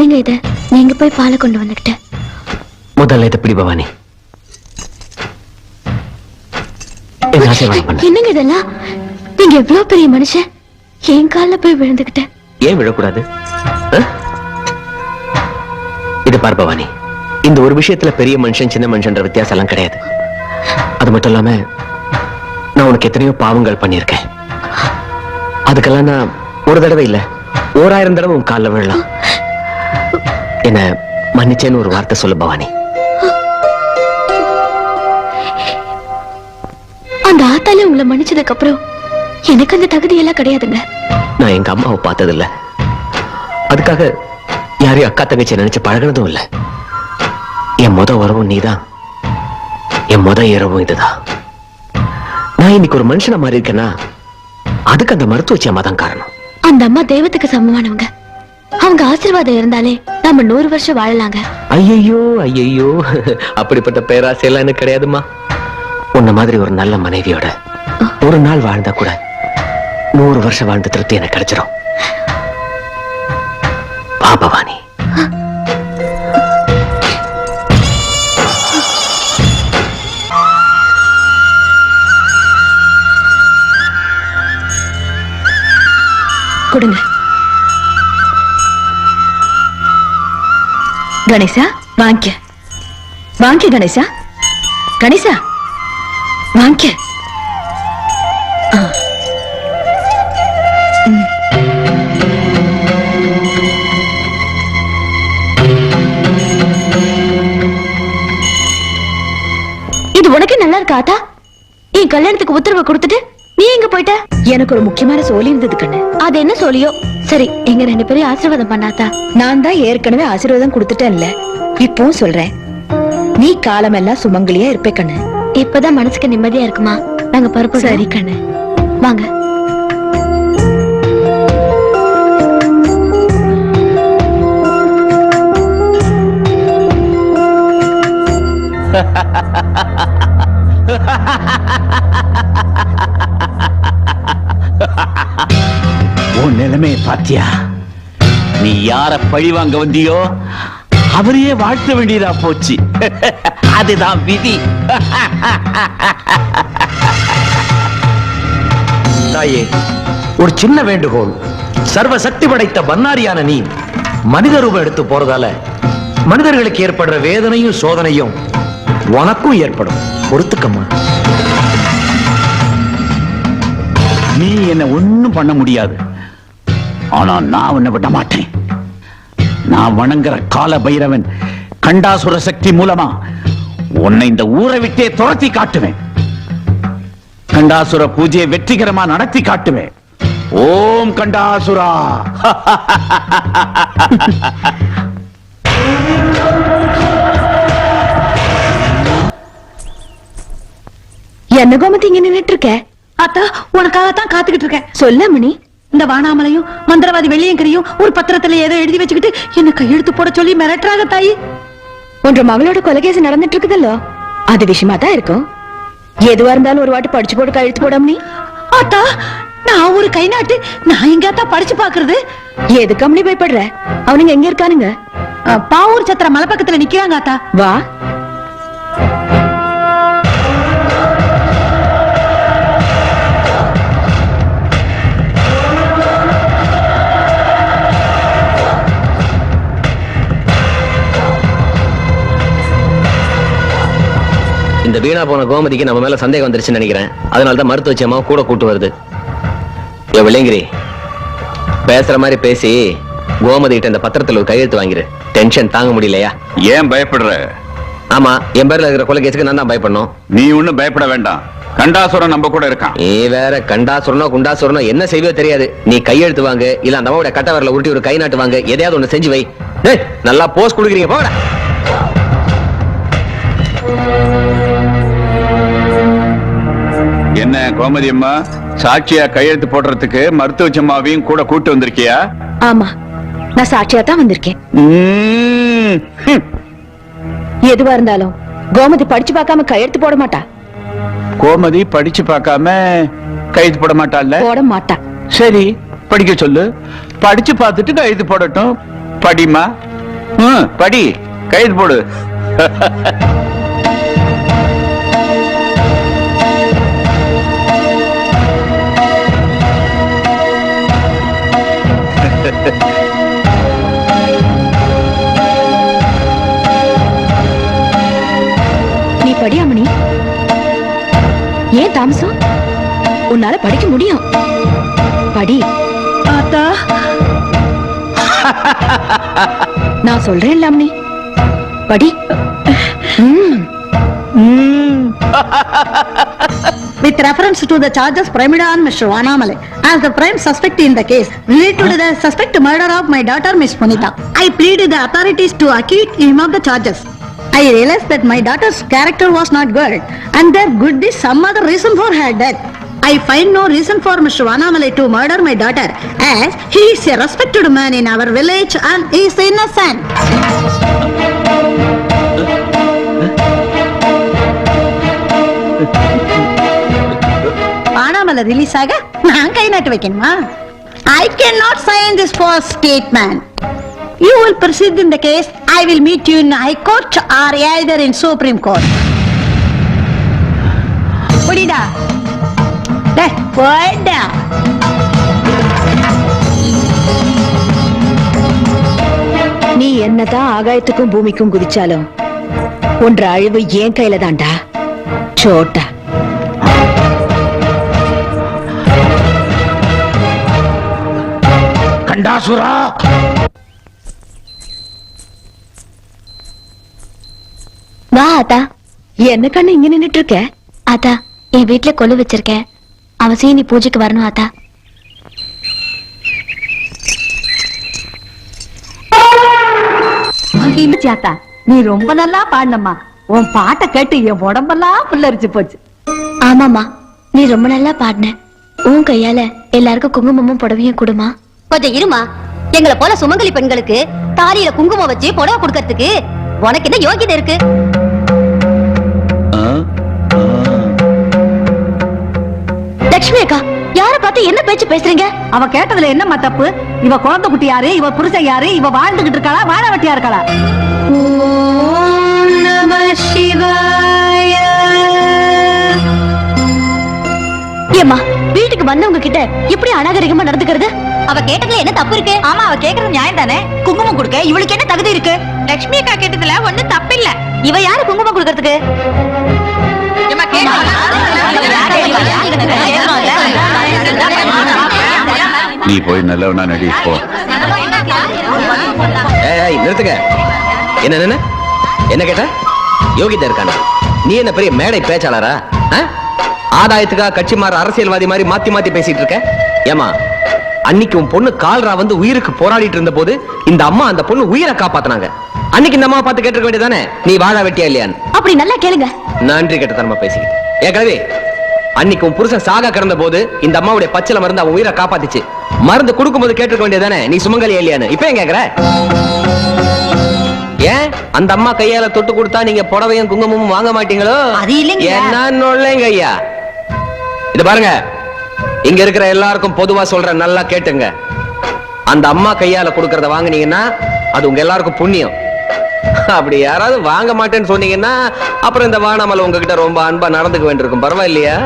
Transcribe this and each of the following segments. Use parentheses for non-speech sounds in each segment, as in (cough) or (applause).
என்னங்க இது? நீங்க போய் பாலை கொண்டு வந்துக்கிட்ட. முதல்ல இதை பிடி பவானி. என்னங்க இதெல்லாம்? நீங்க எவ்வளவு பெரிய மனுஷன். என் கால்ல போய் விழுந்துக்கிட்ட. ஏன் விழக்கூடாது? இது பார் பவானி. இந்த ஒரு விஷயத்துல பெரிய மனுஷன் சின்ன மனுஷன்ற வித்தியாசம் எல்லாம் கிடையாது. அது மட்டும் இல்லாம நான் உனக்கு எத்தனையோ பாவங்கள் பண்ணியிருக்கேன். அதுக்கெல்லாம் நான் ஒரு தடவை இல்ல ஓராயிரம் தடவை உன் காலில் விழலாம். என்ன மன்னிச்சேன்னு ஒரு வார்த்தை சொல்லு பவானி. அந்த ஆத்தாலே உங்களை மன்னிச்சதுக்கு அப்புறம் எனக்கு அந்த தகுதி எல்லாம் கிடையாதுங்க. நான் எங்க அம்மாவை பார்த்தது இல்ல அதுக்காக யாரையும் அக்கா தங்கச்சி நினைச்சு பழகினதும் இல்ல. என் முத உறவும் நீதான். என் முத இரவும் இதுதான். நான் இன்னைக்கு ஒரு மனுஷனை மாறி இருக்கேன்னா அதுக்கு அந்த மருத்துவச்சி அம்மா தான் காரணம். அந்த அம்மா தெய்வத்துக்கு சமமானவங்க. அவங்க ஆசீர்வாதம் இருந்தாலே நம்ம நூறு வருஷம் வாழலாங்க. ஐயையோ ஐயையோ. அப்படிப்பட்ட பேராசையெல்லாம் எனக்கு கிடையாதும்மா. உன்ன மாதிரி ஒரு நல்ல மனைவியோட ஒரு நாள் வாழ்ந்தா கூட நூறு வருஷம் வாழ்ந்த திருப்தி எனக்கு கிடைச்சிடும் வா பவானி. கொடுங்க. கணேசா வாங்கிக்க வாங்கிக்க கணேசா. கணேசா. ம். இது உனக்கே நல்லா இருக்கா ஆத்தா? என் கல்யாணத்துக்கு உத்தரவு கொடுத்துட்டு நீ எங்க போயிட்ட? எனக்கு ஒரு முக்கியமான சோலி இருந்தது கண்ணு. அது என்ன சொல்லியோ சரி எங்க ரெண்டு பேரும் ஆசீர்வாதம் பண்ணாத்தா நான் தான் ஏற்கனவே ஆசீர்வாதம் கொடுத்துட்டேன்ல. இப்பவும் சொல்றேன். நீ காலமெல்லாம் சுமங்கலியா இருப்பே கண்ணு. இப்பதான் மனசுக்கு நிம்மதியா இருக்குமா? நாங்க பருப்பு சரி கண்ணு. வாங்க. (laughs) உன் நிலைமையை பாத்தியா? நீ யார பழி வாங்க வந்தியோ? அவரையே வாழ்த்த வேண்டியதா போச்சு. (laughs) அதுதான் விதி. (laughs) தாயே ஒரு சின்ன வேண்டுகோள். சர்வ சக்தி படைத்த பன்னாரியான நீ மனித ரூபம் எடுத்து போறதால மனிதர்களுக்கு ஏற்படுற வேதனையும் சோதனையும் உனக்கும் ஏற்படும். பொறுத்துக்கம்மா. நீ என்ன ஒண்ணும் பண்ண முடியாது. ஆனா நான் உன்னை விட மாட்டேன். நான் வணங்குற கால பைரவன் கண்டாசுர சக்தி மூலமா உன்னை இந்த ஊரை விட்டே துரத்தி காட்டுவேன். கண்டாசுர பூஜையை வெற்றிகரமா நடத்தி காட்டுவேன். ஓம் கண்டாசுரா. என்ன கோமதி இங்க நின்னுட்டு இருக்க? அத்தா உனக்காகத்தான் காத்துக்கிட்டு இருக்கேன். சொல்ல மணி இந்த வானாமலையும் மந்திரவாதி வெள்ளியங்கரையும் ஒரு பத்திரத்துல ஏதோ எழுதி வச்சுக்கிட்டு என்ன கையெழுத்து போட சொல்லி மிரட்டுறாங்க தாயி. உன்ற மகளோட கொலைகேஸ் நடந்துட்டு இருக்குதல்லோ அது விஷயமா தான் இருக்கும். எதுவா இருந்தாலும் ஒரு வாட்டி படிச்சு போட்டு கழுத்து போடாம நீ. அத்தா நான் ஒரு கை நாட்டு நான் எங்காத்தா படிச்சு பாக்குறது. எதுக்கு அம்மனி பயப்படுற? அவனுங்க எங்க இருக்கானுங்க? பாவூர் சத்திர மலை பக்கத்துல நிக்கிறாங்க அத்தா வா. இந்த வீணா போன கோமதிக்கு நம்ம மேல சந்தேகம் வந்துருச்சுன்னு நினைக்கிறேன். அதனால தான் மருத்துவச்சி அம்மா கூட கூட்டு வருது. ஏ விளையங்கிரி பேசுற மாதிரி பேசி கோமதி கிட்ட இந்த பத்திரத்துல ஒரு கையெழுத்து வாங்கிரு. டென்ஷன் தாங்க முடியலையா? ஏன் பயப்படுற? ஆமா என் பேர்ல இருக்கிற கொலை கேஸுக்கு நான் தான் பயப்படணும். நீ ஒண்ணும் பயப்பட வேண்டாம். கண்டாசுரன் நம்ம கூட இருக்கான். நீ வேற கண்டாசுரனோ குண்டாசுரனோ என்ன செய்வோ தெரியாது. நீ கையெழுத்து வாங்க இல்ல அந்த அம்மாவோட கட்ட வரல உருட்டி ஒரு கை நாட்டு வாங்க எதையாவது ஒண்ணு செஞ்சு வை. நல்லா போஸ்ட் கொடுக்குறீங்க போட என்ன கோமதி அம்மா? சாட்சியா கையெழுத்து போடுறதுக்கு மருத்துவச்சம்மாவையும் கூட கூட்டு வந்திருக்கியா? ஆமா நான் சாட்சியா தான் வந்திருக்கேன். எதுவா இருந்தாலும் கோமதி படிச்சு பார்க்காம கையெழுத்து போட மாட்டா. கோமதி படிச்சு பார்க்காம கையெழுத்து போட மாட்டாள்ல? போட மாட்டா. சரி படிக்க சொல்லு. படிச்சு பார்த்துட்டு கையெழுத்து போடட்டும். படிமா படி. கைது போடு. (laughs) ஏன் தாமசம் உன்னால படிக்க முடியும் படி ஆத்தா நான் சொல்றேன்ல அம்மணி படி ம், With reference to the charges primed on Mr. Vanamale as the prime suspect in the case related to the suspect murder of my daughter Miss Punita, I plead with the authorities to acquit him of the charges. I realized that my daughter's character was not good and there could be some other reason for her death. I find no reason for Mr. Vanamale to murder my daughter as he is a respected man in our village and is innocent. பானாமலை release ஆக நான் கை நாட்டு வைக்கணுமா I can not sign this for statement you will proceed in the case I will meet you in high court or either in Supreme Court புடிடா டேய், போடா நீ என்னதான் ஆகாயத்துக்கும் பூமிக்கும் குதிச்சாலும் ஒன்ற அழிவு என் கையில தான்டா. சோட்டா. கண்டாசுரா வா ஆத்தா என்ன கண்ணு இங்க நின்னுட்டு இருக்க ஆத்தா என் வீட்ல கொலு வச்சிருக்கேன். அவசியம் நீ பூஜைக்கு வரணும் ஆத்தா சாத்தா நீ ரொம்ப நல்லா பாடினம்மா. உன் பாட்டை கேட்டு என் உடம்பெல்லாம் புல்லரிச்சு போச்சு. ஆமாமா நீ ரொம்ப நல்லா பாடின. உன் கையால எல்லாருக்கும் குங்குமமும் புடவையும் கொடுமா. கொஞ்சம் இருமா. எங்களை போல சுமங்கலி பெண்களுக்கு தாலியில குங்குமம் வச்சு புடவை கொடுக்கறதுக்கு உனக்கு என்ன யோகிதை இருக்கு? லட்சுமி அக்கா யார பார்த்து என்ன பேச்சு பேசுறீங்க? அவ கேட்டதுல என்னம்மா தப்பு? இவ குழந்தை குட்டி யாரு? இவ புருஷன் யாரு? இவ வாழ்ந்துகிட்டு இருக்காளா? வாழ வெட்டியா இருக்காளா? ஏம்மா வீட்டுக்கு வந்தவங்க கிட்ட இப்படி அநாகரிகமா நடந்துக்கிறது? அவ கேட்டதுல என்ன தப்பு இருக்கு? ஆமா அவ கேக்குறது நியாயம் தானே குங்குமம் கொடுக்க இவளுக்கு என்ன தகுதி இருக்கு? லட்சுமி அக்கா கேட்டதுல ஒண்ணும் தப்பு இல்ல இவ யாரு குங்குமம் கொடுக்கறதுக்கு? நீ போய் நல்லவனா நடி போ. நிறுத்துங்க. என்ன என்ன என்ன? கேட்ட? யோகிதா இருக்கானா? நீ என்ன பெரிய மேடை பேச்சாளரா? ஆதாயத்துக்காக கட்சி மாற அரசியல்வாதி மாதிரி மாத்தி மாத்தி பேசிட்டு இருக்க? ஏமா அன்னைக்கு உன் பொண்ணு கால்ரா வந்து உயிருக்கு போராடிட்டு இருந்த போது இந்த அம்மா அந்த பொண்ணு உயிரை காப்பாத்துனாங்க. அன்னைக்கு இந்த அம்மா பார்த்து கேட்டிருக்க வேண்டியதானே நீ வாழ வெட்டியா இல்லையான்னு? அப்படி நல்லா கேளுங்க. நன்றி கெட்டத்தனமா பேசிக்கிட்டு. ஏ கழுவி. அன்னைக்கு உன் புருஷன் சாக கிடந்த போது இந்த அம்மாவுடைய பச்சில மருந்து அவன் உயிரை காப்பாத்துச்சு. மருந்து கொடுக்கும்போது கேட்டிருக்க வேண்டியதானே நீ சுமங்கலி இல்லையான்னு? இப்ப ஏன் கேக்குற? ஏன்? அந்த அம்மா கையால தொட்டு கொடுத்தா நீங்க புடவையும் குங்குமமும் வாங்க மாட்டீங்களோ? அது இல்லைங்க. என்ன இல்லைங்க ஐயா? இது பாருங்க. இங்க இருக்கிற எல்லாருக்கும் பொதுவா சொல்றேன் நல்லா கேட்டுங்க. அந்த அம்மா கையால கொடுக்கறத வாங்குனீங்கன்னா அது உங்க எல்லாருக்கும் புண்ணியம். அப்படி யாராவது வாங்க மாட்டேன்னு சொன்னீங்கன்னா அப்புறம் இந்த வானமல் உங்ககிட்ட ரொம்ப அன்பா நடந்துக்க வேண்டியிருக்கும். பரவாயில்லையா.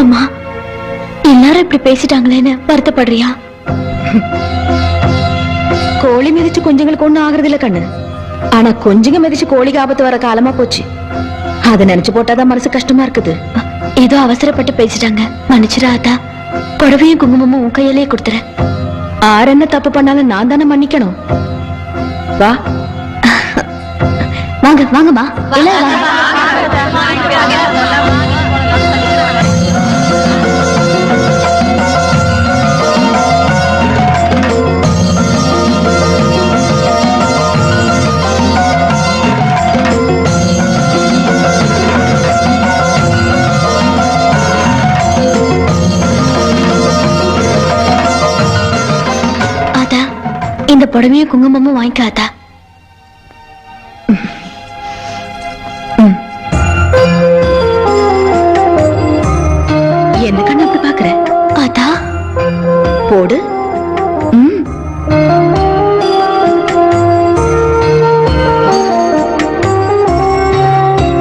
அம்மா எல்லாரும் இப்படி பேசிட்டாங்களேன்னு வருத்தப்படுறியா? கோழி மிதிச்சு குஞ்சுங்களுக்கு ஒண்ணும் ஆகுறது இல்ல கண்ணு. ஆனா கொஞ்சங்க மிதிச்சு கோழிக்கு ஆபத்து வர காலமா போச்சு. அதை நினைச்சு போட்டாதான் மனசு கஷ்டமா இருக்குது. ஏதோ அவசரப்பட்டு பேசிட்டாங்க. மன்னிச்சிரா ஆத்தா. புடவையும் குங்குமமும் உன் கையிலேயே கொடுத்துறேன். ஆறு என்ன தப்பு பண்ணாலும் நான் தானே மன்னிக்கணும். வா. வாங்க வாங்கம்மா. இந்த புடவையும் குங்குமமும் வாங்கிக்காதா? என்ன கண்ணு அப்படி பாக்குற பாத்தா போடு.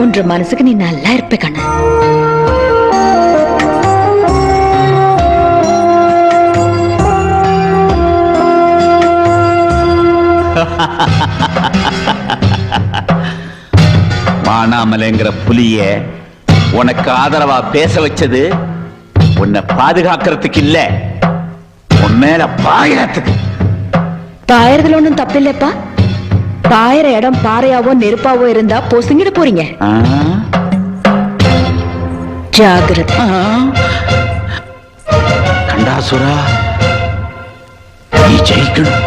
உன் மனசுக்கு நீ நல்லா இருப்ப கண்ணு. மானாமலைங்கிற புலிய உனக்கு ஆதரவா பேச வச்சது உன்னை பாதுகாக்கிறதுக்கு இல்ல உன் மேல பாயறதுக்கு. பாயறதுல ஒண்ணும் தப்பில்லைப்பா. பாயற இடம் பாறையாவோ நெருப்பாவோ இருந்தா பொசுங்கிட போறீங்க? ஜாகிரதை? கண்டாசுரா நீ ஜெயிக்கணும்.